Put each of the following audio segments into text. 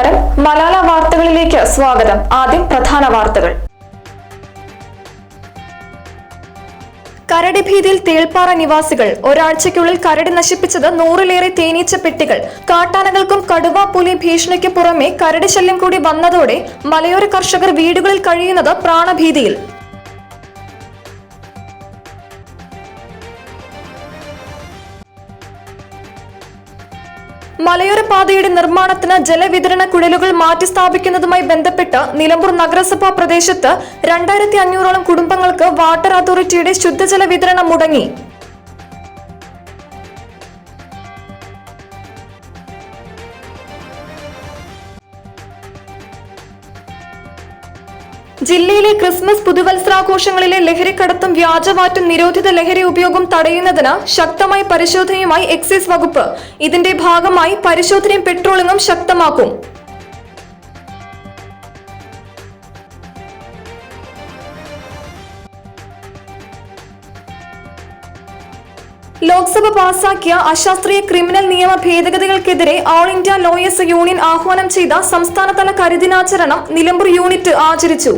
നമസ്കാരം മലാല വാർത്തകളിലേക്ക് സ്വാഗതം. ആദ്യം പ്രധാന വാർത്തകൾ. കരടി ഭീതിയിൽ തേൾപ്പാറ നിവാസികൾ. ഒരാഴ്ചയ്ക്കുള്ളിൽ കരടി നശിപ്പിച്ചത് നൂറിലേറെ തേനീച്ച പെട്ടികൾ. കാട്ടാനകൾക്കും കടുവ പുലി ഭീഷണിക്ക് പുറമെ കരടി ശല്യം കൂടി വന്നതോടെ മലയോര കർഷകർ വീടുകളിൽ കഴിയുന്നത് പ്രാണഭീതിയിൽ. മലയോര പാതയുടെ നിർമ്മാണത്തിന് ജലവിതരണ കുഴലുകൾ മാറ്റി സ്ഥാപിക്കുന്നതുമായി ബന്ധപ്പെട്ട് നിലമ്പൂർ നഗരസഭാ പ്രദേശത്ത് രണ്ടായിരത്തി അഞ്ഞൂറോളം കുടുംബങ്ങൾക്ക് വാട്ടർ അതോറിറ്റിയുടെ ശുദ്ധജല വിതരണം മുടങ്ങി. ജില്ലയിലെ ക്രിസ്മസ് പുതുവത്സരാഘോഷങ്ങളിലെ ലഹരിക്കടത്തും വ്യാജമാറ്റും നിരോധിത ലഹരി ഉപയോഗം തടയുന്നതിന് ശക്തമായ പരിശോധനയുമായി എക്സൈസ് വകുപ്പ്. ഇതിന്റെ ഭാഗമായി പരിശോധനയും പെട്രോളിംഗും ശക്തമാക്കും. ലോക്സഭ പാസാക്കിയ അശാസ്ത്രീയ ക്രിമിനൽ നിയമ ഭേദഗതികൾക്കെതിരെ ഓൾ ഇന്ത്യ ലോയേഴ്സ് യൂണിയൻ ആഹ്വാനം ചെയ്ത സംസ്ഥാനതല കരിദിനാചരണം നിലമ്പൂർ യൂണിറ്റ് ആചരിച്ചു.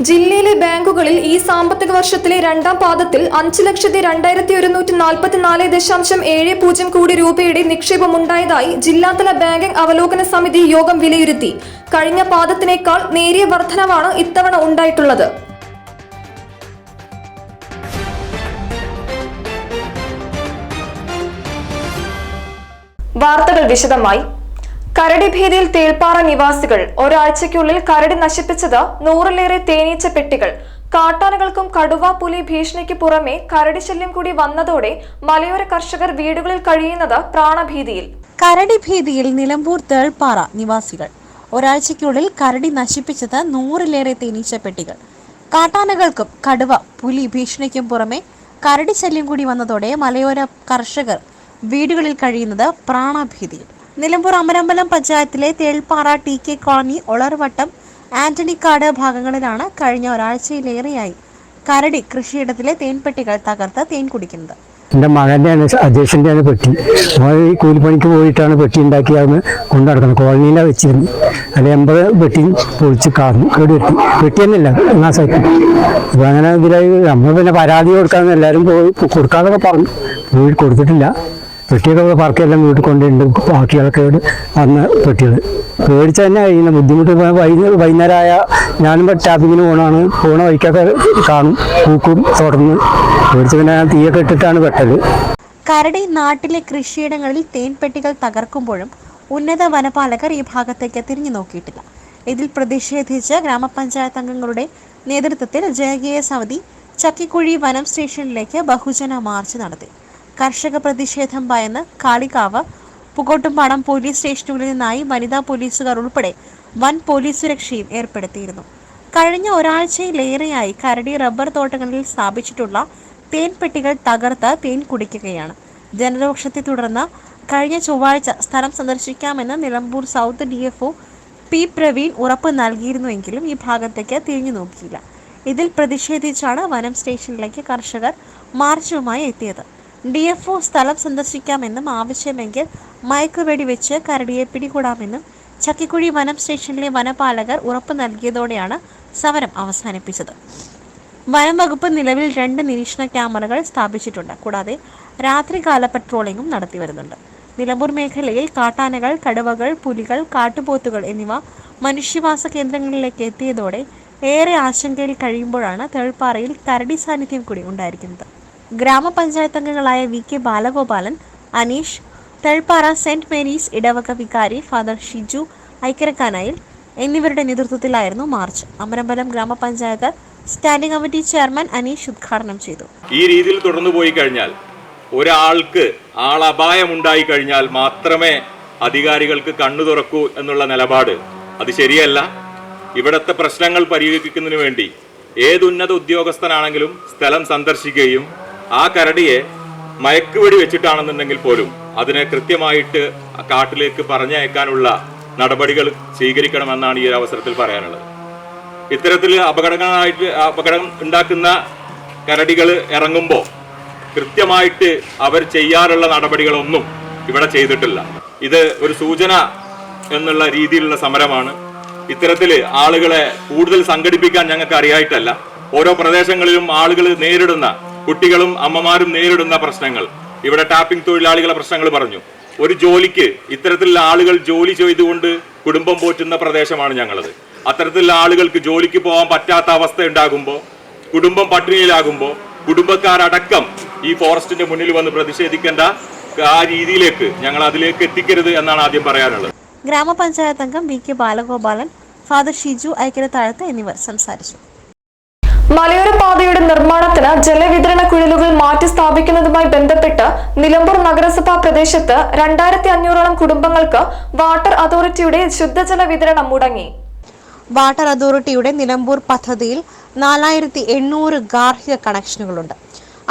ജില്ലയിലെ ബാങ്കുകളിൽ ഈ സാമ്പത്തിക വർഷത്തിലെ രണ്ടാം പാദത്തിൽ അഞ്ച് ലക്ഷത്തി രണ്ടായിരത്തി ഒരുന്നൂറ്റി നാൽപ്പത്തിനാല് ദശാംശം ഏഴ് പൂജ്യം കോടി രൂപയുടെ നിക്ഷേപമുണ്ടായതായി ജില്ലാതല ബാങ്കിംഗ് അവലോകന സമിതി യോഗം വിലയിരുത്തി. കഴിഞ്ഞ പാദത്തിനേക്കാൾ നേരിയ വർധനവാണ് ഇത്തവണ ഉണ്ടായിട്ടുള്ളത്. വാർത്തകൾ വിശദമായി. കരടി ഭീതിയിൽ തേൽപ്പാറ നിവാസികൾ. ഒരാഴ്ചയ്ക്കുള്ളിൽ കരടി നശിപ്പിച്ചത് നൂറിലേറെ തേനീച്ച പെട്ടികൾ. കാട്ടാനകൾക്കും കടുവ പുലി ഭീഷണിക്ക് പുറമെ കരടി ശല്യം കൂടി വന്നതോടെ മലയോര കർഷകർ വീടുകളിൽ കഴിയുന്നത് പ്രാണഭീതിയിൽ. കരടി ഭീതിയിൽ നിലമ്പൂർ തേൾപ്പാറ നിവാസികൾ. ഒരാഴ്ചയ്ക്കുള്ളിൽ കരടി നശിപ്പിച്ചത് നൂറിലേറെ തേനീച്ച പെട്ടികൾ. കാട്ടാനകൾക്കും കടുവ പുലി ഭീഷണിക്കും പുറമെ കരടി ശല്യം കൂടി വന്നതോടെ മലയോര കർഷകർ വീടുകളിൽ കഴിയുന്നത് പ്രാണഭീതിയിൽ. നിലമ്പൂർ അമരമ്പലം പഞ്ചായത്തിലെ Thelppara T K colony Olarvattam Antonykkad ഭാഗങ്ങളിലാണ് കഴിഞ്ഞ ഒരാഴ്ചയിലേറെയായി കരടി കൃഷിയിടത്തിലെ തേൻപെട്ടികൾ തകർത്ത് തേൻ കുടിക്കുന്നത്. എന്റെ മകന്റെയാണ് അധ്യക്ഷന്റെയാണ് പെട്ടി. അവൻ ഈ കൂലിപ്പണിക്ക് പോയിട്ടാണ് പെട്ടി ഉണ്ടാക്കി അതൊന്ന് കൊണ്ടു നടക്കുന്നത് കോളനിയിലാണ് വെച്ചിരുന്നു അതിൽ എൺപത് പെട്ടി പൊളിച്ച് കാർന്നു കേടി വെട്ടി പെട്ടി തന്നെയില്ല എന്നാ സൈക്കിൾ അപ്പോൾ അങ്ങനെ ഇതിലായി നമ്മൾ പിന്നെ പരാതി കൊടുക്കാമെന്ന് എല്ലാവരും പോയി കൊടുക്കാതൊക്കെ പറഞ്ഞു. പോയി കൊടുത്തിട്ടില്ല. പെട്ടിയൊക്കെ പറക്കെല്ലാം വീട്ടിൽ കൊണ്ടുണ്ട് ബാക്കികളൊക്കെ വന്ന പെട്ടികൾ പേടിച്ച് തന്നെ കഴിയുന്ന ബുദ്ധിമുട്ട് വൈകുന്നേരമായ ഞാനും ടാപ്പിങ്ങിന് പോകണമാണ് പോണ വഴിക്കൊക്കെ കാണും പൂക്കും തുടർന്ന് പേടിച്ച് പിന്നെ ഞാൻ തീയൊക്കെ ഇട്ടിട്ടാണ് പെട്ടത് കരടി നാട്ടിലെ കൃഷിയിടങ്ങളിൽ തേൻപെട്ടികൾ തകർക്കുമ്പോഴും ഉന്നത വനപാലകർ ഈ ഭാഗത്തേക്ക് തിരിഞ്ഞു നോക്കിയിട്ടില്ല. ഇതിൽ പ്രതിഷേധിച്ച് ഗ്രാമപഞ്ചായത്ത് അംഗങ്ങളുടെ നേതൃത്വത്തിൽ ജനകീയ സമിതി ചക്കിക്കുഴി വനം സ്റ്റേഷനിലേക്ക് ബഹുജന മാർച്ച് നടത്തി. കർഷക പ്രതിഷേധം ഭയന്ന് കാളികാവ് പുകോട്ടുംപാടം പോലീസ് സ്റ്റേഷനുകളിൽ നിന്നായി വനിതാ പോലീസുകാർ ഉൾപ്പെടെ വൻ പോലീസ് സുരക്ഷയും ഏർപ്പെടുത്തിയിരുന്നു. കഴിഞ്ഞ ഒരാഴ്ചയിലേറെയായി കരടി റബ്ബർ തോട്ടങ്ങളിൽ സ്ഥാപിച്ചിട്ടുള്ള തേൻപെട്ടികൾ തകർത്ത് തേൻ കുടിക്കുകയാണ്. ജനരോക്ഷത്തെ തുടർന്ന് കഴിഞ്ഞ ചൊവ്വാഴ്ച സ്ഥലം സന്ദർശിക്കാമെന്ന് Nilambur south D F P Praveen ഉറപ്പ് നൽകിയിരുന്നുവെങ്കിലും ഈ ഭാഗത്തേക്ക് തിരിഞ്ഞു നോക്കിയില്ല. ഇതിൽ പ്രതിഷേധിച്ചാണ് വനം സ്റ്റേഷനിലേക്ക് കർഷകർ മാർച്ചുമായി എത്തിയത്. ഡി എഫ് ഒ സ്ഥലം സന്ദർശിക്കാമെന്നും ആവശ്യമെങ്കിൽ മയക്കുവെടി വെച്ച് കരടിയെ പിടികൂടാമെന്നും ചക്കിക്കുഴി വനം സ്റ്റേഷനിലെ വനപാലകർ ഉറപ്പ് നൽകിയതോടെയാണ് സമരം അവസാനിപ്പിച്ചത്. വനം വകുപ്പ് നിലവിൽ രണ്ട് നിരീക്ഷണ ക്യാമറകൾ സ്ഥാപിച്ചിട്ടുണ്ട്. കൂടാതെ രാത്രികാല പട്രോളിംഗും നടത്തി വരുന്നുണ്ട്. നിലമ്പൂർ മേഖലയിൽ കാട്ടാനകൾ കടുവകൾ പുലികൾ കാട്ടുപോത്തുകൾ എന്നിവ മനുഷ്യവാസ കേന്ദ്രങ്ങളിലേക്ക് എത്തിയതോടെ ഏറെ ആശങ്കയിൽ കഴിയുമ്പോഴാണ് തേൾപ്പാറയിൽ കരടി സാന്നിധ്യം കൂടി ഉണ്ടായിരിക്കുന്നത്. ഗ്രാമപഞ്ചായത്ത് അംഗങ്ങളായ V K Balagopalan Aneesh Thelppara saint Mary's ഇടവക വികാരി ഫാദർ ഷിജു ഐക്കരക്കാനായിൽ എന്നിവരുടെ നേതൃത്വത്തിലായിരുന്നു മാർച്ച്. അമരമ്പലം ഗ്രാമപഞ്ചായത്ത് സ്റ്റാൻഡിംഗ് കമ്മിറ്റി ചെയർമാൻ അനീഷ് ഉദ്ഘാടനം ചെയ്തു. ഈ രീതിയിൽ തുടർന്നു പോയി കഴിഞ്ഞാൽ ഒരാൾക്ക് ആളപായം ഉണ്ടായി കഴിഞ്ഞാൽ മാത്രമേ അധികാരികൾക്ക് കണ്ണു തുറക്കൂ എന്നുള്ള നിലപാട്. അത് ശരിയല്ല. ഇവിടുത്തെ പ്രശ്നങ്ങൾ പരിഹരിക്കുന്നതിന് വേണ്ടി ഏതുന്നത ഉദ്യോഗസ്ഥനാണെങ്കിലും സ്ഥലം സന്ദർശിക്കുകയും ആ കരടിയെ മയക്കുവെടി വെച്ചിട്ടാണെന്നുണ്ടെങ്കിൽ പോലും അതിനെ കൃത്യമായിട്ട് കാട്ടിലേക്ക് പറഞ്ഞയക്കാനുള്ള നടപടികൾ സ്വീകരിക്കണമെന്നാണ് ഈ ഒരു അവസരത്തിൽ പറയാനുള്ളത്. ഇത്തരത്തിൽ അപകടങ്ങളായിട്ട് അപകടം ഉണ്ടാക്കുന്ന കരടികൾ ഇറങ്ങുമ്പോൾ കൃത്യമായിട്ട് അവർ ചെയ്യാറുള്ള നടപടികളൊന്നും ഇവിടെ ചെയ്തിട്ടില്ല. ഇത് ഒരു സൂചന എന്നുള്ള രീതിയിലുള്ള സമരമാണ്. ഇത്തരത്തിൽ ആളുകളെ കൂടുതൽ സംഘടിപ്പിക്കാൻ ഞങ്ങൾക്ക് അറിയായിട്ടല്ല. ഓരോ പ്രദേശങ്ങളിലും ആളുകൾ നേരിടുന്ന കുട്ടികളും അമ്മമാരും നേരിടുന്ന പ്രശ്നങ്ങൾ. ഇവിടെ ടാപ്പിംഗ് തൊഴിലാളികളെ പ്രശ്നങ്ങൾ പറഞ്ഞു. ഒരു ജോലിക്ക് ഇത്തരത്തിലുള്ള ആളുകൾ ജോലി ചെയ്തുകൊണ്ട് കുടുംബം പോറ്റുന്ന പ്രദേശമാണ് ഞങ്ങളത്. അത്തരത്തിലുള്ള ആളുകൾക്ക് ജോലിക്ക് പോകാൻ പറ്റാത്ത അവസ്ഥ ഉണ്ടാകുമ്പോൾ കുടുംബം പട്ടിണിയിലാകുമ്പോൾ കുടുംബക്കാരടക്കം ഈ ഫോറസ്റ്റിന്റെ മുന്നിൽ വന്ന് പ്രതിഷേധിക്കേണ്ട ആ രീതിയിലേക്ക് ഞങ്ങൾ അതിലേക്ക് എത്തിക്കരുത് എന്നാണ് ആദ്യം പറയാനുള്ളത്. ഗ്രാമപഞ്ചായത്ത് അംഗം V K Balagopalan father Shiju Aikyara Thazhath എന്നിവർ സംസാരിച്ചു. മലയോര പാതയുടെ നിർമ്മാണത്തിന് ജലവിതരണ കുഴലുകൾ മാറ്റി സ്ഥാപിക്കുന്നതുമായി ബന്ധപ്പെട്ട് നിലമ്പൂർ നഗരസഭാ പ്രദേശത്ത് രണ്ടായിരത്തി അഞ്ഞൂറോളം കുടുംബങ്ങൾക്ക് വാട്ടർ അതോറിറ്റിയുടെ ശുദ്ധജല വിതരണം മുടങ്ങി. വാട്ടർ അതോറിറ്റിയുടെ നിലമ്പൂർ പദ്ധതിയിൽ നാലായിരത്തി എണ്ണൂറ് ഗാർഹിക കണക്ഷനുകളുണ്ട്.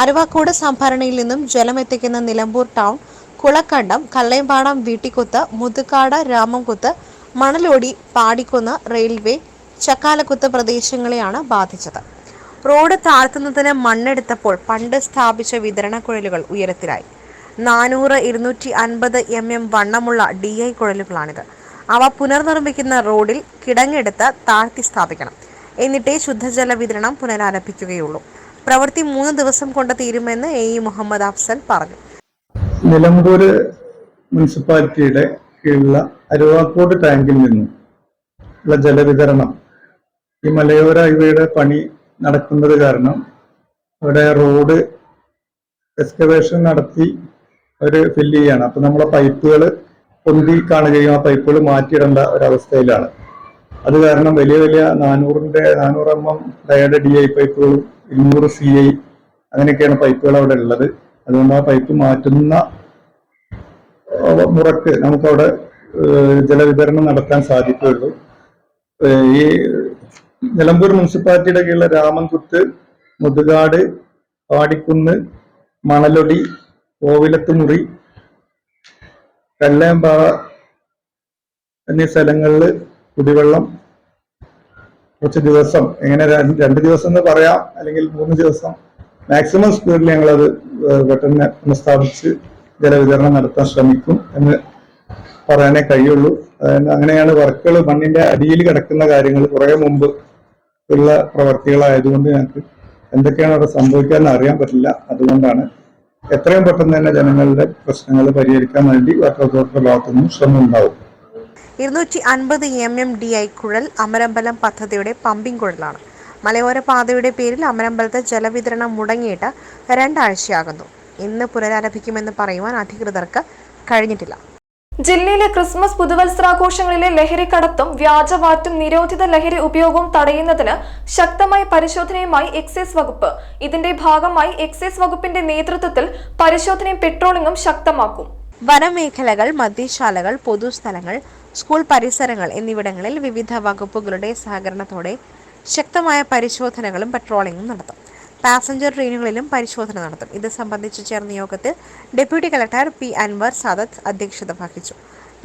അരുവാക്കോട് സംഭരണിയിൽ നിന്നും ജലമെത്തിക്കുന്ന നിലമ്പൂർ ടൗൺ കുളക്കണ്ടം കള്ളയമ്പാടം വീട്ടിക്കുത്ത് മുതുക്കാട് രാമംകുത്ത് മണലോടി പാടിക്കുന്ന് റെയിൽവേ ചക്കാലക്കുത്ത് പ്രദേശങ്ങളെയാണ് ബാധിച്ചത്. റോഡ് താഴ്ത്തുന്നതിന് മണ്ണെടുത്തപ്പോൾ പണ്ട് സ്ഥാപിച്ച വിതരണ കുഴലുകൾ ഉയരത്തിലായി. നാനൂറ് ഇരുന്നൂറ്റി അൻപത് എം എം വണ്ണമുള്ള ഡി ഐ കുഴലുകളാണിത്. അവ പുനർനിർമ്മിക്കുന്ന റോഡിൽ കിടങ്ങെടുത്ത് താഴ്ത്തി സ്ഥാപിക്കണം. എന്നിട്ടേ ശുദ്ധജല വിതരണം പുനരാരംഭിക്കുകയുള്ളൂ. പ്രവൃത്തി മൂന്ന് ദിവസം കൊണ്ട് തീരുമെന്ന് എ ഇ മുഹമ്മദ് അഫ്സൽ പറഞ്ഞു. നിലമ്പൂര് മുനിസിപ്പാലിറ്റിയുടെ കീഴിലുള്ള അരുവാക്കോട് ടാങ്കിൽ നിന്നും ഉള്ള ജലവിതരണം ഈ മലയോര ഹൈവേയുടെ പണി നടക്കുന്നത് കാരണം അവിടെ റോഡ് എക്സ്കവേഷൻ നടത്തി അവർ ഫില്ല് ചെയ്യാണ്. അപ്പം നമ്മളെ പൈപ്പുകൾ പൊന്തി കാണുകയും ആ പൈപ്പുകൾ മാറ്റിയിടേണ്ട ഒരവസ്ഥയിലാണ്. അത് കാരണം വലിയ വലിയ നാനൂറിന്റെ നാനൂറ് എം എം ഡയഡ് ഡി ഐ പൈപ്പുകളും ഇരുന്നൂറ് സി ഐ അങ്ങനെയൊക്കെയാണ് പൈപ്പുകൾ അവിടെ ഉള്ളത്. അതുകൊണ്ട് ആ പൈപ്പ് മാറ്റുന്ന മുറക്ക് നമുക്കവിടെ ജലവിതരണം നടത്താൻ സാധിക്കുകയുള്ളൂ. ഈ നിലമ്പൂർ മുനിസിപ്പാലിറ്റിയുടെ കീഴിലെ രാമൻകുത്ത് മുതുകാട് പാടിക്കുന്ന് മണലൊടി കോവിലത്തുമുറി കല്ലേമ്പാറ എന്നീ സ്ഥലങ്ങളിൽ കുടിവെള്ളം കുറച്ച് ദിവസം എങ്ങനെ രണ്ട് ദിവസം എന്ന് പറയാം അല്ലെങ്കിൽ മൂന്ന് ദിവസം. മാക്സിമം സ്പീഡിൽ ഞങ്ങളത് പെട്ടെന്ന് പുനഃസ്ഥാപിച്ച് ജലവിതരണം നടത്താൻ ശ്രമിക്കും എന്ന് പറയാനേ കഴിയുള്ളൂ. അങ്ങനെയാണ് വർക്കുകൾ മണ്ണിന്റെ അടിയിൽ കിടക്കുന്ന കാര്യങ്ങൾ കുറെ മുമ്പ് ഉള്ള പ്രവർത്തികളായതുകൊണ്ട് ഞങ്ങൾക്ക് എന്തൊക്കെയാണ് അവിടെ സംഭവിക്കാന്ന് അറിയാൻ പറ്റില്ല. അതുകൊണ്ടാണ് എത്രയും പെട്ടെന്ന് തന്നെ ജനങ്ങളുടെ പ്രശ്നങ്ങൾ പരിഹരിക്കാൻ വേണ്ടി വാട്ടർ അതോറിറ്റിയുടെ ഭാഗത്തുനിന്നും ശ്രമം ഉണ്ടാവും. ഇരുന്നൂറ്റി അൻപത് എം എം ഡി ഐ കുഴൽ അമരമ്പലം പദ്ധതിയുടെ പമ്പിംഗ് കുഴലാണ്. മലയോര പാതയുടെ പേരിൽ അമരമ്പലത്തെ ജലവിതരണം മുടങ്ങിയിട്ട് രണ്ടാഴ്ചയാകുന്നു. ഇന്ന് പുനരാരംഭിക്കുമെന്ന് പറയുവാൻ അധികൃതർക്ക് കഴിഞ്ഞിട്ടില്ല. ജില്ലയിലെ ക്രിസ്മസ് പുതുവത്സരാഘോഷങ്ങളിലെ ലഹരിക്കടത്തും വ്യാജവാറ്റും നിരോധിത ലഹരി ഉപയോഗവും തടയുന്നതിന് ശക്തമായ പരിശോധനയുമായി എക്സൈസ് വകുപ്പ്. ഇതിന്റെ ഭാഗമായി എക്സൈസ് വകുപ്പിന്റെ നേതൃത്വത്തിൽ പരിശോധനയും പെട്രോളിംഗും ശക്തമാക്കും. വനമേഖലകൾ മദ്യശാലകൾ പൊതുസ്ഥലങ്ങൾ സ്കൂൾ പരിസരങ്ങൾ എന്നിവിടങ്ങളിൽ വിവിധ വകുപ്പുകളുടെ സഹകരണത്തോടെ ശക്തമായ പരിശോധനകളും പെട്രോളിങ്ങും നടത്തും. പാസഞ്ചർ ട്രെയിനുകളിലും പരിശോധന നടത്തും. ഇത് സംബന്ധിച്ച് ചേർന്ന യോഗത്തിൽ deputy collector P Anwar Sadath അധ്യക്ഷത വഹിച്ചു.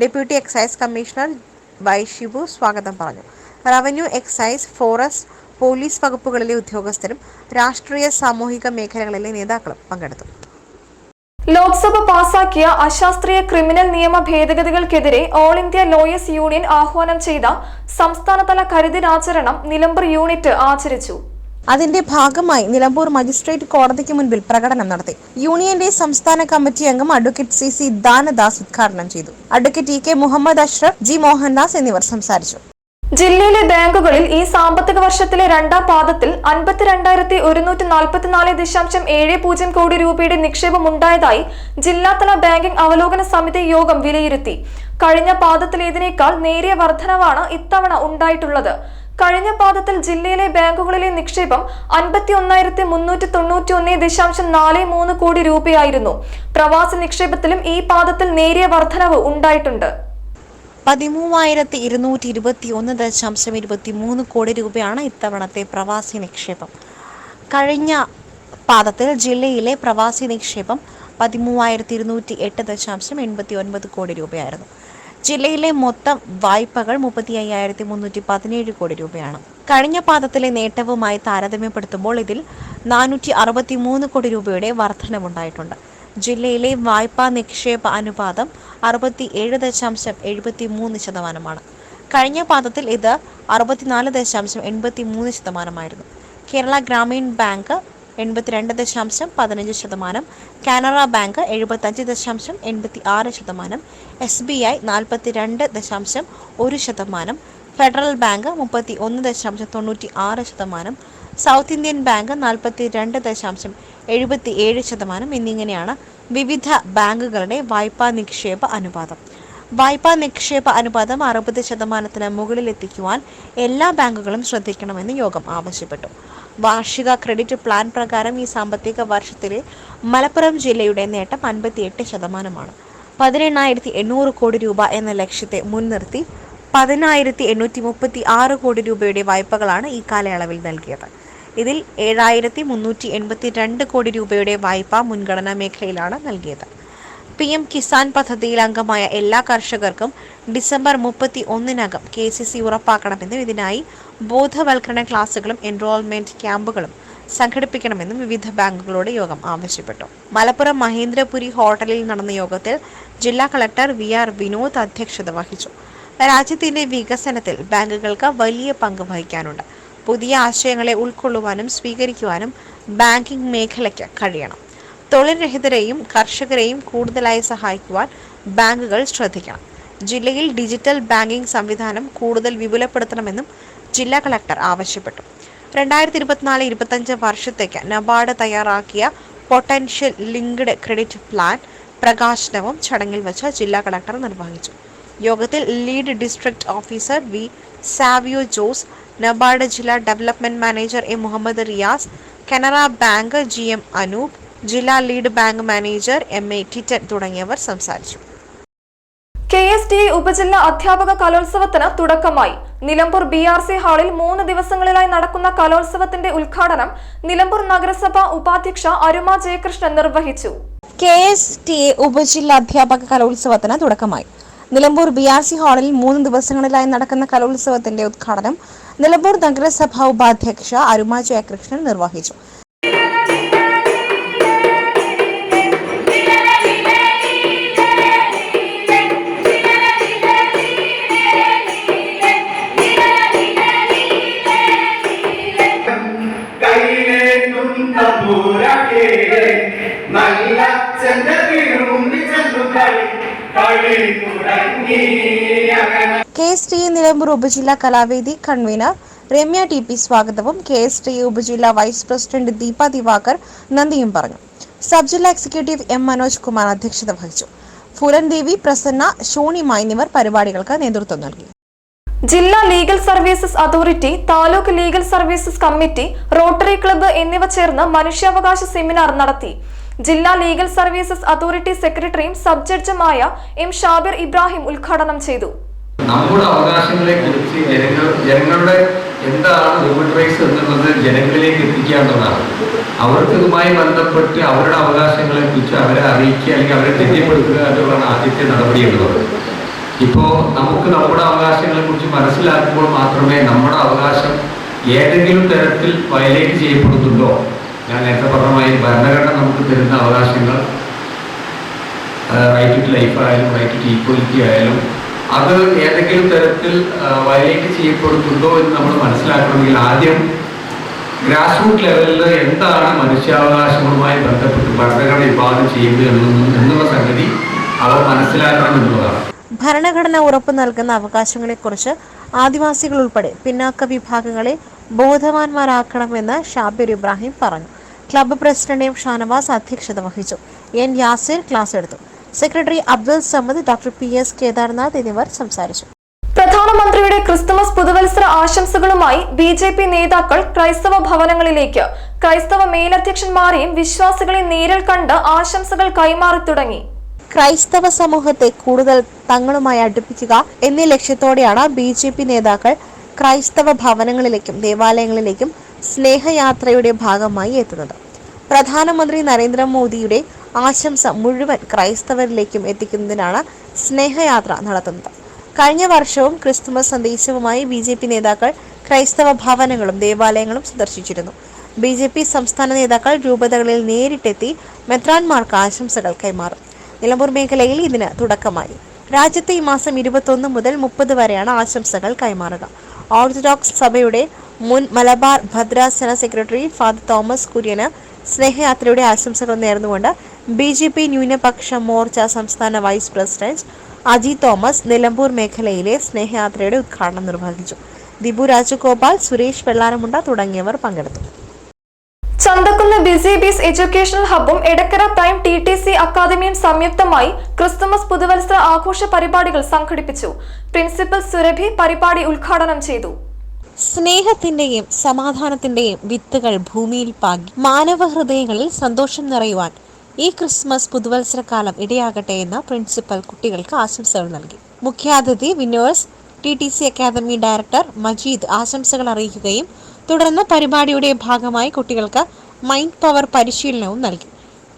Deputy excise commissioner Y Shibu സ്വാഗതം പറഞ്ഞു. റവന്യൂ എക്സൈസ് ഫോറസ്റ്റ് പോലീസ് വകുപ്പുകളിലെ ഉദ്യോഗസ്ഥരും രാഷ്ട്രീയ സാമൂഹിക മേഖലകളിലെ നേതാക്കളും പങ്കെടുത്തു. ലോക്സഭ പാസാക്കിയ അശാസ്ത്രീയ ക്രിമിനൽ നിയമ ഭേദഗതികൾക്കെതിരെ ഓൾ ഇന്ത്യ ലോയേഴ്സ് യൂണിയൻ ആഹ്വാനം ചെയ്ത സംസ്ഥാനതല കരുതിരാചരണം നിലമ്പൂർ യൂണിറ്റ് ആചരിച്ചു. അതിന്റെ ഭാഗമായി നിലമ്പൂർ മജിസ്ട്രേറ്റ് കോടതിക്ക് മുൻപിൽ പ്രകടനം നടത്തി. യൂണിയന്റെ സംസ്ഥാന കമ്മിറ്റി അംഗം അഡ്വക്കേറ്റ് സി സി ദാനദാസ് ഉദ്ഘാടനം ചെയ്തു. Advocate E K Muhammad Ashraf G Mohandas എന്നിവർ സംസാരിച്ചു. ജില്ലയിലെ ബാങ്കുകളിൽ ഈ സാമ്പത്തിക വർഷത്തിലെ രണ്ടാം പാദത്തിൽ അൻപത്തിരണ്ടായിരത്തി ഒരുന്നൂറ്റി നാൽപ്പത്തിനാല് ദശാംശം ഏഴ് പൂജ്യം കോടി രൂപയുടെ നിക്ഷേപം ഉണ്ടായതായി ജില്ലാതല ബാങ്കിംഗ് അവലോകന സമിതി യോഗം വിലയിരുത്തി. കഴിഞ്ഞ പാദത്തിലേതിനേക്കാൾ നേരിയ വർധനവാണ് ഇത്തവണ ഉണ്ടായിട്ടുള്ളത്. കഴിഞ്ഞ പാദത്തിൽ ജില്ലയിലെ ബാങ്കുകളിലെ നിക്ഷേപം അൻപത്തി ഒന്നായിരത്തി മുന്നൂറ്റി തൊണ്ണൂറ്റി ഒന്ന് ദശാംശം നാല് മൂന്ന് കോടി രൂപയായിരുന്നു. പ്രവാസി നിക്ഷേപത്തിലും ഈ പാദത്തിൽ നേരിയ വർധനവ് ഉണ്ടായിട്ടുണ്ട്. പതിമൂവായിരത്തി ഇരുന്നൂറ്റി ഇരുപത്തി ഒന്ന് ദശാംശം ഇരുപത്തി മൂന്ന് കോടി രൂപയാണ് ഇത്തവണത്തെ പ്രവാസി നിക്ഷേപം. കഴിഞ്ഞ പാദത്തിൽ ജില്ലയിലെ പ്രവാസി നിക്ഷേപം പതിമൂവായിരത്തി ഇരുന്നൂറ്റി എട്ട് ദശാംശം എൺപത്തി ഒൻപത് കോടി രൂപയായിരുന്നു. ജില്ലയിലെ മൊത്തം വായ്പകൾ മുപ്പത്തി അയ്യായിരത്തി മുന്നൂറ്റി പതിനേഴ് കോടി രൂപയാണ്. കഴിഞ്ഞ പാദത്തിലെ നേട്ടവുമായി താരതമ്യപ്പെടുത്തുമ്പോൾ ഇതിൽ നാനൂറ്റി അറുപത്തി മൂന്ന് കോടി രൂപയുടെ വർധനവുണ്ടായിട്ടുണ്ട്. ജില്ലയിലെ വായ്പാ നിക്ഷേപ അനുപാതം അറുപത്തി ഏഴ് ദശാംശം എഴുപത്തി മൂന്ന് ശതമാനമാണ്. കഴിഞ്ഞ പാദത്തിൽ ഇത് അറുപത്തിനാല് ദശാംശം എൺപത്തി മൂന്ന് ശതമാനമായിരുന്നു. കേരള ഗ്രാമീൺ ബാങ്ക് എൺപത്തിരണ്ട് ദശാംശം പതിനഞ്ച് ശതമാനം. കാനറ ബാങ്ക് എഴുപത്തഞ്ച് ദശാംശം എൺപത്തി ആറ് ശതമാനം. എസ് ബി ഐ നാൽപ്പത്തിരണ്ട് ദശാംശം ഒരു ശതമാനം. ഫെഡറൽ ബാങ്ക് മുപ്പത്തി ഒന്ന് ദശാംശം തൊണ്ണൂറ്റി ആറ് ശതമാനം. സൗത്ത് ഇന്ത്യൻ ബാങ്ക് നാൽപ്പത്തി രണ്ട് ദശാംശം എഴുപത്തി ഏഴ് ശതമാനം എന്നിങ്ങനെയാണ് വിവിധ ബാങ്കുകളുടെ വായ്പാ നിക്ഷേപ അനുപാതം. വായ്പാ നിക്ഷേപ അനുപാതം അറുപത് ശതമാനത്തിന് മുകളിലെത്തിക്കുവാൻ എല്ലാ ബാങ്കുകളും ശ്രദ്ധിക്കണമെന്ന് യോഗം ആവശ്യപ്പെട്ടു. വാർഷിക ക്രെഡിറ്റ് പ്ലാൻ പ്രകാരം ഈ സാമ്പത്തിക വർഷത്തിലെ മലപ്പുറം ജില്ലയുടെ നേട്ടം അൻപത്തിയെട്ട് ശതമാനമാണ്. പതിനെണ്ണായിരത്തി എണ്ണൂറ് കോടി രൂപ എന്ന ലക്ഷ്യത്തെ മുൻനിർത്തി പതിനായിരത്തി എണ്ണൂറ്റി മുപ്പത്തി ആറ് കോടി രൂപയുടെ വായ്പകളാണ് ഈ കാലയളവിൽ നൽകിയത്. ഇതിൽ ഏഴായിരത്തി മുന്നൂറ്റി എൺപത്തി രണ്ട് കോടി രൂപയുടെ വായ്പ മുൻഗണനാ മേഖലയിലാണ് നൽകിയത്. പി എം കിസാൻ പദ്ധതിയിൽ അംഗമായ എല്ലാ കർഷകർക്കും ഡിസംബർ മുപ്പത്തി ഒന്നിനകം കെ സി സി ഉറപ്പാക്കണമെന്നും ഇതിനായി ബോധവൽക്കരണ ക്ലാസുകളും എൻറോൾമെന്റ് ക്യാമ്പുകളും സംഘടിപ്പിക്കണമെന്നും വിവിധ ബാങ്കുകളോട് യോഗം ആവശ്യപ്പെട്ടു. മലപ്പുറം മഹേന്ദ്രപുരി ഹോട്ടലിൽ നടന്ന യോഗത്തിൽ ജില്ലാ കളക്ടർ വി ആർ വിനോദ് അധ്യക്ഷത വഹിച്ചു. രാജ്യത്തിന്റെ വികസനത്തിൽ ബാങ്കുകൾക്ക് വലിയ പങ്ക് വഹിക്കാനുണ്ട്. പുതിയ ആശയങ്ങളെ ഉൾക്കൊള്ളുവാനും സ്വീകരിക്കുവാനും ബാങ്കിംഗ് മേഖലയ്ക്ക് കഴിയണം. തൊഴിൽ രഹിതരെയും കർഷകരെയും കൂടുതലായി സഹായിക്കുവാൻ ബാങ്കുകൾ ശ്രദ്ധിക്കണം. ജില്ലയിൽ ഡിജിറ്റൽ ബാങ്കിംഗ് സംവിധാനം കൂടുതൽ വിപുലപ്പെടുത്തണമെന്നും ജില്ലാ കളക്ടർ ആവശ്യപ്പെട്ടു. രണ്ടായിരത്തി ഇരുപത്തിനാല് ഇരുപത്തഞ്ച് വർഷത്തേക്ക് നബാർഡ് തയ്യാറാക്കിയ പൊട്ടൻഷ്യൽ ലിങ്ക്ഡ് ക്രെഡിറ്റ് പ്ലാൻ പ്രകാശനവും ചടങ്ങിൽ വെച്ച് ജില്ലാ കളക്ടർ നിർവഹിച്ചു. യോഗത്തിൽ lead district officer V Savio Jose NABARD ജില്ലാ development manager A Muhammad Riyas Canara bank G M Anoop ജില്ലാ lead bank manager M A Titan തുടങ്ങിയവർ സംസാരിച്ചു. കെ എസ് ടി ഉപജില്ല അധ്യാപക കലോത്സവത്തിന് തുടക്കമായി. നിലമ്പൂർ ബി ആർ സി ഹാളിൽ മൂന്ന് ദിവസങ്ങളിലായി നടക്കുന്ന കലോത്സവത്തിന്റെ ഉദ്ഘാടനം നിലമ്പൂർ നഗരസഭ ഉപാധ്യക്ഷ അരുമ ജയകൃഷ്ണൻ നിർവഹിച്ചു. കെ എസ് ടി എ ഉപജില്ല അധ്യാപക കലോത്സവത്തിന് തുടക്കമായി. നിലമ്പൂർ ബി ആർ സി ഹാളിൽ മൂന്ന് ദിവസങ്ങളിലായി നടക്കുന്ന കലോത്സവത്തിന്റെ ഉദ്ഘാടനം നിലമ്പൂർ നഗരസഭ ഉപാധ്യക്ഷ അരുമ ജയകൃഷ്ണൻ നിർവഹിച്ചു. കെ എസ് ടി നിലമ്പൂർ ഉപജില്ലാ കലാവേദി കൺവീനർ രമ്യ ടി പി സ്വാഗതവും. കെ എസ് ടി ഉപജില്ലാ വൈസ് പ്രസിഡന്റ് ദീപ ദിവാകർ നന്ദിയും പറഞ്ഞു. സബ് ജില്ലാ എക്സിക്യൂട്ടീവ് എം മനോജ് കുമാർ അധ്യക്ഷത വഹിച്ചു. ഫുലൻ ദേവി പ്രസന്ന ഷോണിമ എന്നിവർ പരിപാടികൾക്ക് നേതൃത്വം നൽകി. ജില്ലാ legal services authority taluk legal services committee rotary club എന്നിവ ചേർന്ന് മനുഷ്യാവകാശ സെമിനാർ നടത്തി. ജില്ലാ ലീഗൽ സർവീസസ് അതോറിറ്റി സെക്രട്ടറിയും സബ് ജഡ്ജുമായ എം ഷാബിർ ഇബ്രാഹിം ഉദ്ഘാടനം ചെയ്തു. നമ്മുടെ അവകാശങ്ങളെ കുറിച്ച് ജനങ്ങൾ ജനങ്ങളുടെ എന്താണ് ഹ്യൂമൻ റൈറ്റ്സ് എന്നുള്ളത് ജനങ്ങളിലേക്ക് എത്തിക്കുക എന്നുള്ളതാണ് അവർക്ക് ഇതുമായി ബന്ധപ്പെട്ട് അവരുടെ അവകാശങ്ങളെ കുറിച്ച് അവരെ അറിയിക്കുക അല്ലെങ്കിൽ അവരെ തെറ്റിപ്പെടുത്തുക എന്നുള്ളതാണ് ആദ്യത്തെ നടപടി എന്നുള്ളത്. ഇപ്പോൾ നമുക്ക് നമ്മുടെ അവകാശങ്ങളെ കുറിച്ച് മനസ്സിലാക്കുമ്പോൾ മാത്രമേ നമ്മുടെ അവകാശം ഏതെങ്കിലും തരത്തിൽ വയലേറ്റ് ചെയ്യപ്പെടുന്നുണ്ടോ? ഞാൻ നേരത്തെ പറഞ്ഞ മാതിരി ഭരണഘടന നമുക്ക് തരുന്ന അവകാശങ്ങൾ റൈറ്റ് ടു ലൈഫ് ആയാലും റൈറ്റ് ടു ഈക്വാലിറ്റി ആയാലും അത് ഏതെങ്കിലും തരത്തിൽ വയലേറ്റ് ചെയ്യപ്പെടുന്നുണ്ടോ എന്ന് നമ്മൾ മനസ്സിലാക്കണമെങ്കിൽ ആദ്യം ഗ്രാസ് റൂട്ട് ലെവലിൽ എന്താണ് മനുഷ്യാവകാശങ്ങളുമായി ബന്ധപ്പെട്ട് ഭരണഘടന വിഭാവനം ചെയ്യുന്നത് എന്നും- എന്നുള്ള സംഗതി അവർ മനസ്സിലാക്കണം എന്നുള്ളതാണ്. ഭരണഘടന ഉറപ്പു നൽകുന്ന അവകാശങ്ങളെക്കുറിച്ച് ആദിവാസികൾ ഉൾപ്പെടെ പിന്നാക്ക വിഭാഗങ്ങളെ ബോധവാന്മാരാക്കണമെന്ന് ഷാബിർ ഇബ്രാഹിം പറഞ്ഞു. ക്ലബ്ബ് പ്രസിഡന്റ് എം ഷാനവാസ് അധ്യക്ഷത വഹിച്ചു. എൻ യാസിർ ക്ലാസ് എടുത്തു. Secretary Abdul Samad doctor P S Kedarnath എന്നിവർ സംസാരിച്ചു. പ്രധാനമന്ത്രിയുടെ ക്രിസ്തുമസ് പുതുവത്സര ആശംസകളുമായി ബി ജെ പി നേതാക്കൾ ക്രൈസ്തവ ഭവനങ്ങളിലേക്ക്. ക്രൈസ്തവ മേലധ്യക്ഷന്മാരെയും വിശ്വാസികളെ നേരിൽ കണ്ട് ആശംസകൾ കൈമാറി തുടങ്ങി. ക്രൈസ്തവ സമൂഹത്തെ കൂടുതൽ തങ്ങളുമായി അടുപ്പിക്കുക എന്നീ ലക്ഷ്യത്തോടെയാണ് ബി ജെ പി നേതാക്കൾ ക്രൈസ്തവ ഭവനങ്ങളിലേക്കും ദേവാലയങ്ങളിലേക്കും സ്നേഹയാത്രയുടെ ഭാഗമായി എത്തുന്നത്. പ്രധാനമന്ത്രി നരേന്ദ്രമോദിയുടെ ആശംസ മുഴുവൻ ക്രൈസ്തവരിലേക്കും എത്തിക്കുന്നതിനാണ് സ്നേഹയാത്ര നടത്തുന്നത്. കഴിഞ്ഞ വർഷവും ക്രിസ്തുമസ് സന്ദേശവുമായി ബി ജെ പി നേതാക്കൾ ക്രൈസ്തവ ഭവനങ്ങളും ദേവാലയങ്ങളും സന്ദർശിച്ചിരുന്നു. ബി ജെ പി സംസ്ഥാന നേതാക്കൾ രൂപതകളിൽ നേരിട്ടെത്തി മെത്രാൻമാർക്ക് ആശംസകൾ കൈമാറും. നിലമ്പൂർ മേഖലയിൽ ഇതിന് തുടക്കമായി. രാജ്യത്തെ ഈ മാസം ഇരുപത്തൊന്ന് മുതൽ മുപ്പത് വരെയാണ് ആശംസകൾ കൈമാറുക. ഓർത്തഡോക്സ് സഭയുടെ മുൻ മലബാർ ഭദ്രാസന സെക്രട്ടറി ഫാദർ തോമസ് കുര്യന് സ്നേഹയാത്രയുടെ ആശംസകൾ നേർന്നുകൊണ്ട് ബി ജെ പി ന്യൂനപക്ഷ മോർച്ച സംസ്ഥാന വൈസ് പ്രസിഡന്റ് അജി തോമസ് നിലമ്പൂർ മേഖലയിലെ സ്നേഹയാത്രയുടെ ഉദ്ഘാടനം നിർവഹിച്ചു. ദിബു രാജഗോപാൽ സുരേഷ് വെള്ളാരമുണ്ട തുടങ്ങിയവർ പങ്കെടുത്തു. Chanthakkunnu busy bees educational ഹബ്ബും Edakkara prime T T C അക്കാദമിയും സംയുക്തമായി ക്രിസ്തുമസ് പുതുവത്സര ആഘോഷ പരിപാടികൾ സംഘടിപ്പിച്ചു. പ്രിൻസിപ്പൽ സുരഭി പരിപാടി ഉദ്ഘാടനം ചെയ്തു. സ്നേഹത്തിന്റെയും സമാധാനത്തിന്റെയും വിത്തുകൾ ഭൂമിയിൽ പാകി. മാനവ ഹൃദയങ്ങളിൽ സന്തോഷം നിറയുവാൻ ഈ ക്രിസ്മസ് പുതുവത്സരകാലം ഇടയാകട്ടെ എന്ന പ്രിൻസിപ്പൽ കുട്ടികൾക്ക് ആശംസകൾ നൽകി. മുഖ്യാതിഥി winners T T C academy director Majeed ആശംസകൾ അറിയിക്കുകയും തുടർന്ന് പരിപാടിയുടെ ഭാഗമായി കുട്ടികൾക്ക് മൈൻഡ് പവർ പരിശീലനവും നൽകി.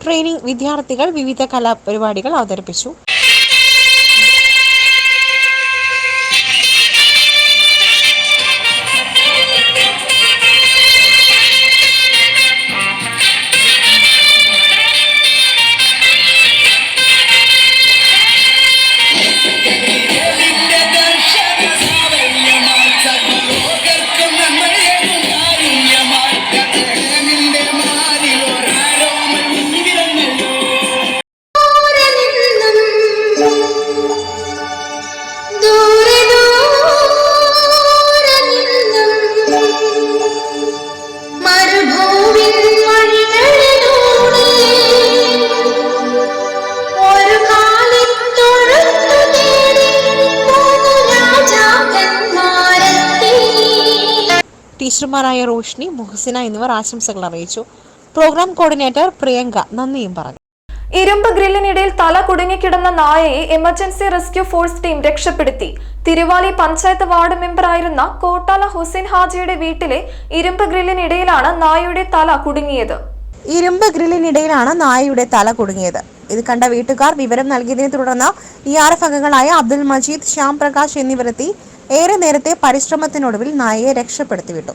ട്രെയിനിംഗ് വിദ്യാർത്ഥികൾ വിവിധ കലാപരിപാടികൾ അവതരിപ്പിച്ചു. ടീച്ചർമാരായ റോഷ്നി മുഹസിന എന്നിവർ ആശംസകൾ അറിയിച്ചു. പ്രോഗ്രാം കോർഡിനേറ്റർ പ്രിയങ്ക നന്ദിയും പറഞ്ഞു. ഇരുമ്പ് ഗ്രില്ലിനിടയിൽ തല കുടുങ്ങിക്കിടന്ന നായയെ എമർജൻസി റെസ്ക്യൂ ഫോഴ്സ് ടീം രക്ഷപ്പെടുത്തി. തിരുവാലി പഞ്ചായത്ത് വാർഡ് മെമ്പറായിരുന്ന കോട്ടാല ഹുസൈൻ ഹാജിയുടെ വീട്ടിലെ ഇരുമ്പ് ഗ്രില്ലിനിടയിലാണ് നായയുടെ തല കുടുങ്ങിയത്. ഇരുമ്പ് ഗ്രില്ലിനിടയിലാണ് നായയുടെ തല കുടുങ്ങിയത്. ഇത് കണ്ട വീട്ടുകാർ വിവരം നൽകിയതിനെ തുടർന്ന് ഇ ആർ എഫ് അംഗങ്ങളായ അബ്ദുൽ മജീദ് ശ്യാം പ്രകാശ് എന്നിവരെത്തി. ഏറെ നേരത്തെ പരിശ്രമത്തിനൊടുവിൽ നായയെ രക്ഷപ്പെടുത്തി വിട്ടു